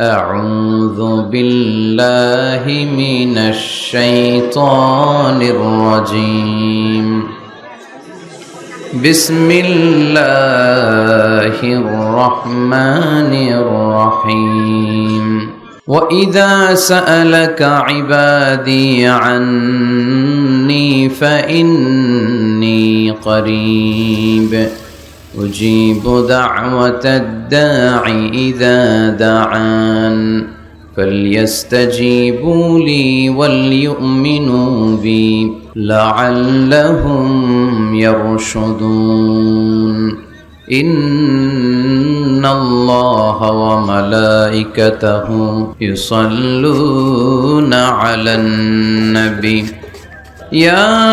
أعوذ بالله من الشيطان الرجيم. بسم الله الرحمن الرحيم. وإذا سألك عبادي عني فإني قريب. أجيب دعوة الداع إذا دعان فليستجيبوا لي وليؤمنوا بي لعلهم يرشدون. إن الله وملائكته يصلون على النبي. يا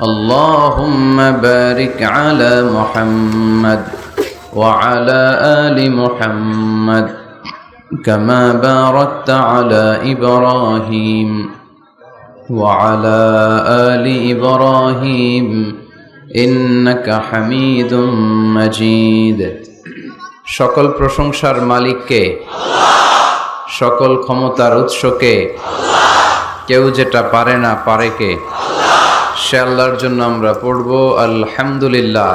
اللهم بارك على محمد وعلى آل محمد كما باركت على إبراهيم وعلى آل إبراهيم إنك حميد مجيد সকল প্রশংসার মালিককে সকল ক্ষমতার উৎসকে কেউ যেটা পারে না পারে কে সে আল্লাহর জন্য আমরা পড়ব আলহামদুলিল্লাহ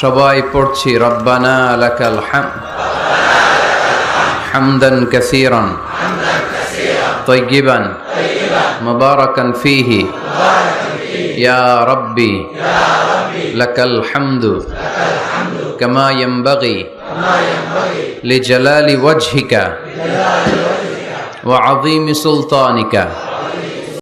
সবাই পড়ছি রব্বানা লাকাল হাম হামদান কাসীরান طيبا مباركا فيه يا ربي لك الحمد كما ينبغي لجلال وجهك وعظيم سلطانك